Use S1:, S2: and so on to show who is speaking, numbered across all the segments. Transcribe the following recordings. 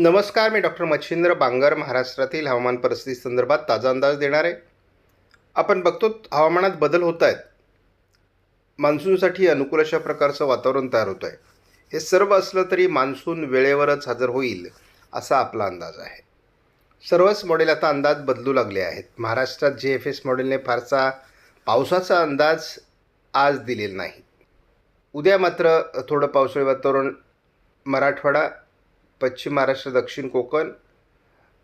S1: नमस्कार मी डॉक्टर मच्छिंद्र बांगर महाराष्ट्रातील हवामान परिस्थिती संदर्भात ताजा अंदाज देणार आहे. आपण बघतो हवामानात बदल होत आहेत. मान्सूनसाठी अनुकूल अशा प्रकारचं वातावरण तयार होतं आहे हे सर्व असलं तरी मान्सून वेळेवरच हजर होईल असा आपला अंदाज आहे. सर्वच मॉडेल आता अंदाज बदलू लागले आहेत. महाराष्ट्रात जे एफ एस मॉडेलने फारसा पावसाचा अंदाज आज दिलेला नाही. उद्या मात्र थोडं पावसाळी वातावरण मराठवाडा पश्चिम महाराष्ट्र दक्षिण कोकण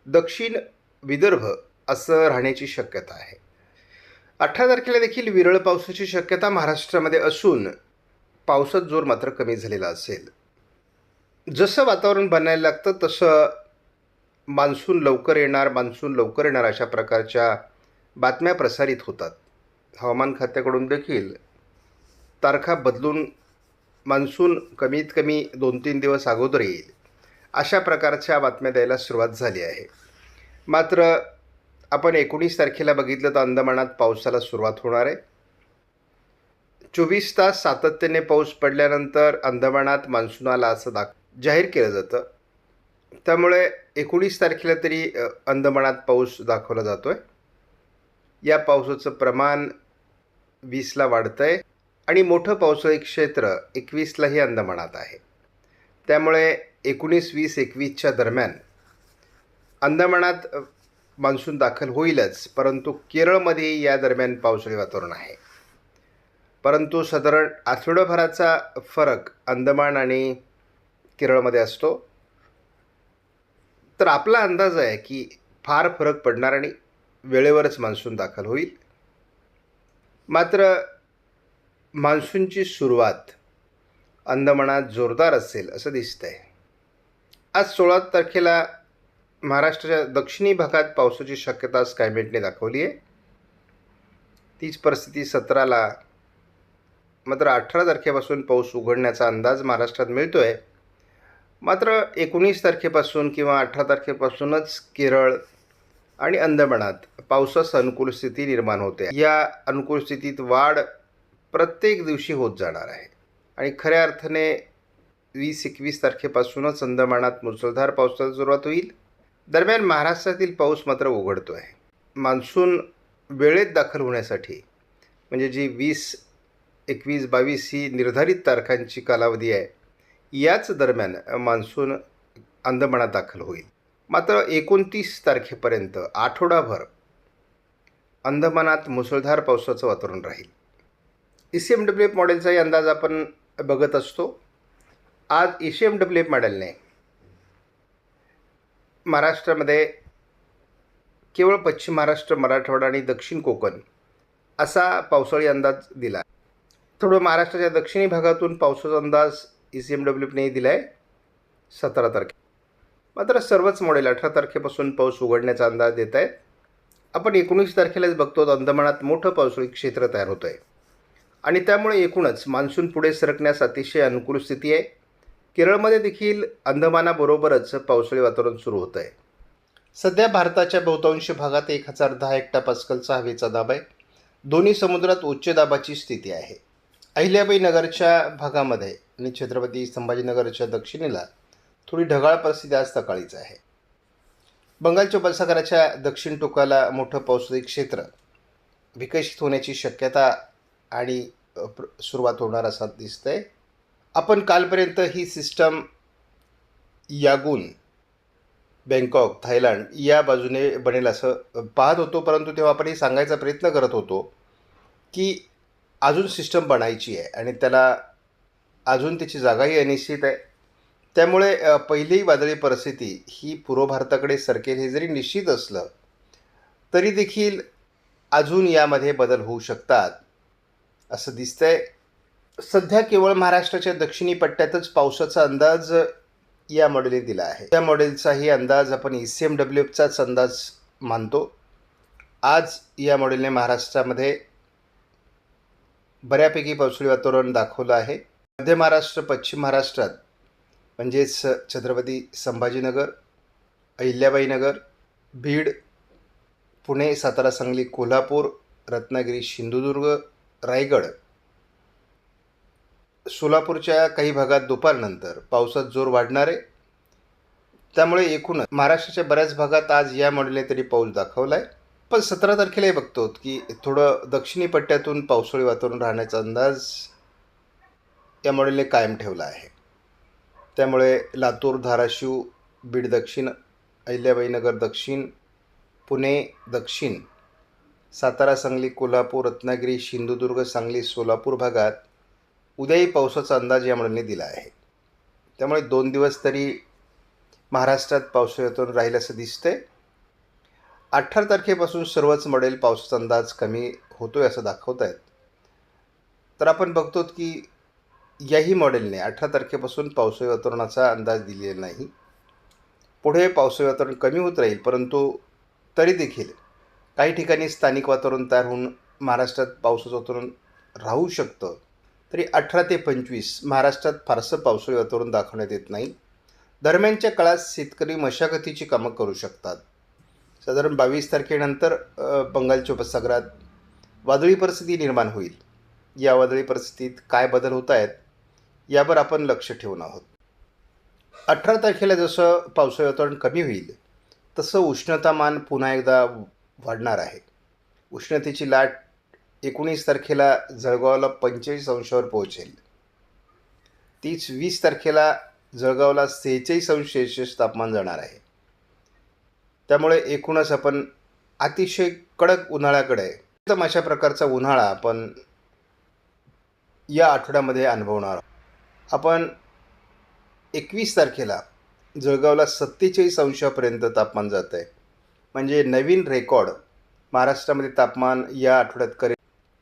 S1: दक्षिण विदर्भ असं राहण्याची शक्यता आहे. अठरा तारखेला देखील विरळ पावसाची शक्यता महाराष्ट्रामध्ये असून पावसात जोर मात्र कमी झालेला असेल. जसं वातावरण बनायला लागतं तसं मान्सून लवकर येणार मान्सून लवकर येणार अशा प्रकारच्या बातम्या प्रसारित होतात. हवामान खात्याकडून देखील तारखा बदलून मान्सून कमीत कमी दोन तीन दिवस अगोदर येईल. अशा प्रकारच्या बातम्या द्यायला सुरुवात झाली आहे. मात्र आपण एकोणीस तारखेला बघितलं तर अंदमानात पावसाला सुरुवात होणार आहे. चोवीस तास सातत्याने पाऊस पडल्यानंतर अंदमानात मान्सून आला असं दाख जाहीर केलं जातं. त्यामुळे एकोणीस तारखेला तरी अंदमानात पाऊस दाखवला जातो आहे या पावसाचं प्रमाण वीसला वाढतं आहे आणि मोठं पावसाळी क्षेत्र एकवीसलाही अंदमानात आहे. त्यामुळे एकोणीस वीस एकवीसच्या दरम्यान अंदमानात मान्सून दाखल होईलच परंतु केरळमध्ये या दरम्यान पावसाळी वातावरण आहे. परंतु साधारण आठवडाभराचा फरक अंदमान आणि केरळमध्ये असतो. तर आपला अंदाज आहे की फार फरक पडणार आणि वेळेवरच मान्सून दाखल होईल. मात्र मान्सूनची सुरुवात अंदमानात जोरदार असेल असं दिसतं आहे आज सोळा तारखेला महाराष्ट्राच्या दक्षिणी भागात पावसाची शक्यता स्कायमेटने दाखवली आहे. तीच परिस्थिती सतराला मात्र अठरा तारखेपासून पाऊस उघडण्याचा अंदाज महाराष्ट्रात मिळतो आहे मात्र एकोणीस तारखेपासून किंवा अठरा तारखेपासूनच केरळ आणि अंदमानात पावसास अनुकूल स्थिती निर्माण होते. या अनुकूल स्थितीत वाढ प्रत्येक दिवशी होत जाणार आहे. आणि खऱ्या अर्थाने वीस एकवीस तारखेपासूनच अंदमानात मुसळधार पावसाला सुरुवात होईल. दरम्यान महाराष्ट्रातील पाऊस मात्र उघडतो आहे मान्सून वेळेत दाखल होण्यासाठी म्हणजे जी वीस एकवीस बावीस ही निर्धारित तारखांची कालावधी आहे याच दरम्यान मान्सून अंदमानात दाखल होईल. मात्र एकोणतीस तारखेपर्यंत आठवडाभर अंदमानात मुसळधार पावसाचं वातावरण राहील. E C M W F मॉडेलचाही अंदाज आपण बघत असतो. आज E C M W F मॉडेलने महाराष्ट्रामध्ये केवळ पश्चिम महाराष्ट्र मराठवाडा आणि दक्षिण कोकण असा पावसाळी अंदाज दिला थोडं महाराष्ट्राच्या दक्षिणी भागातून पावसाचा अंदाज ई सी एम डब्ल्यू एफने दिला आहे सतरा तारखे. मात्र सर्वच मॉडेल अठरा तारखेपासून पाऊस उघडण्याचा अंदाज देत आहेत. आपण एकोणीस तारखेलाच बघतो अंदमानात मोठं पावसाळी क्षेत्र तयार होतं आहे आणि त्यामुळे एकूणच मान्सून पुढे सरकण्यास अतिशय अनुकूल स्थिती आहे. केरळमध्ये देखील अंदमानाबरोबरच पावसाळी वातावरण सुरू होतं आहे. सध्या भारताच्या बहुतांश भागात एक हजार दहा हेक्टा पास्कलचा हवेचा दाब आहे. दोन्ही समुद्रात उच्च दाबाची स्थिती आहे. अहिल्याबाई नगरच्या भागामध्ये आणि छत्रपती संभाजीनगरच्या दक्षिणेला थोडी ढगाळ परिस्थिती आज सकाळीच आहे. बंगालच्या उपसागराच्या दक्षिण टोकाला मोठं पावसाळी क्षेत्र विकसित होण्याची शक्यता आणि प्र- सुरुवात होणार असा दिसतं आहे आपण कालपर्यंत ही सिस्टम यागून बँकॉक थायलंड या बाजूने बनेल असं पाहत होतो. परंतु तेव्हा आपण हे सांगायचा प्रयत्न करत होतो की अजून सिस्टम बनायची आहे आणि त्याला अजून त्याची जागाही अनिश्चित आहे. त्यामुळे पहिली वादळी परिस्थिती ही पूर्व भारताकडे सरकेल हे जरी निश्चित असलं तरी देखील अजून यामध्ये बदल होऊ शकतात असं दिसतंय. सध्या केवळ महाराष्ट्राच्या दक्षिणी पट्ट्यातच पावसाचा अंदाज या मॉडेलने दिला आहे. त्या मॉडेलचाही अंदाज आपण ई सी एम डब्ल्यू एफचाच अंदाज मानतो. आज या मॉडेलने महाराष्ट्रामध्ये बऱ्यापैकी पावसाळी वातावरण दाखवलं आहे. मध्य महाराष्ट्र पश्चिम महाराष्ट्रात म्हणजेच छत्रपती संभाजीनगर अहिल्याबाईनगर बीड पुणे सातारा सांगली कोल्हापूर रत्नागिरी सिंधुदुर्ग रायगड सोलापूरच्या काही भागात दुपारनंतर पावसात जोर वाढणार. आहे त्यामुळे एकूणच महाराष्ट्राच्या बऱ्याच भागात आज या मॉडेलने तरी पाऊस दाखवला आहे पण सतरा तारखेलाही बघतो की थोडं दक्षिणी पट्ट्यातून पावसाळी वातावरण राहण्याचा अंदाज या मॉडेलने कायम ठेवला आहे. त्यामुळे लातूर धाराशिव बीड दक्षिण अहिल्याबाईनगर दक्षिण पुणे दक्षिण सातारा सांगली कोल्हापूर रत्नागिरी सिंधुदुर्ग सांगली सोलापूर भागात उद्याही पावसाचा अंदाज या मंडळीने दिला आहे. त्यामुळे दोन दिवस तरी महाराष्ट्रात पावसाळी वातावरण राहील असं दिसतंय. अठरा तारखेपासून सर्वच मॉडेल पावसाचा अंदाज कमी होतो आहे असं दाखवत आहेत तर आपण बघतो की याही मॉडेलने अठरा तारखेपासून पावसाळी वातावरणाचा अंदाज दिलेला नाही. पुढे पावसाळी वातावरण कमी होत राहील परंतु तरी देखील काही ठिकाणी स्थानिक वातावरण तयार होऊन महाराष्ट्रात पावसाचं वातावरण राहू शकतं. तरी अठरा ते पंचवीस महाराष्ट्रात फारसं पावसाळी वातावरण दाखवण्यात येत नाही. दरम्यानच्या काळात शेतकरी मशागतीची कामं करू शकतात. साधारण बावीस तारखेनंतर बंगालच्या उपसागरात वादळी परिस्थिती निर्माण होईल. या वादळी परिस्थितीत काय बदल होत आहेत यावर आपण लक्ष ठेवून आहोत. अठरा तारखेला जसं पावसाळी वातावरण कमी होईल तसं उष्णतामान पुन्हा एकदा वाढणार आहे. उष्णतेची लाट एकोणीस तारखेला जळगावला पंचेचाळीस अंशावर पोहोचेल. तीच वीस तारखेला जळगावला सेहेचाळीस अंश सेल्शियस तापमान जाणार आहे. त्यामुळे एकूणच आपण अतिशय कडक उन्हाळ्याकडे एकदम अशा प्रकारचा उन्हाळा आपण या आठवड्यामध्ये अनुभवणार आहोत. आपण एकवीस तारखेला जळगावला सत्तेचाळीस अंशापर्यंत तापमान जात आहे म्हणजे नवीन रेकॉर्ड महाराष्ट्रामध्ये तापमान या आठवड्यात करेल.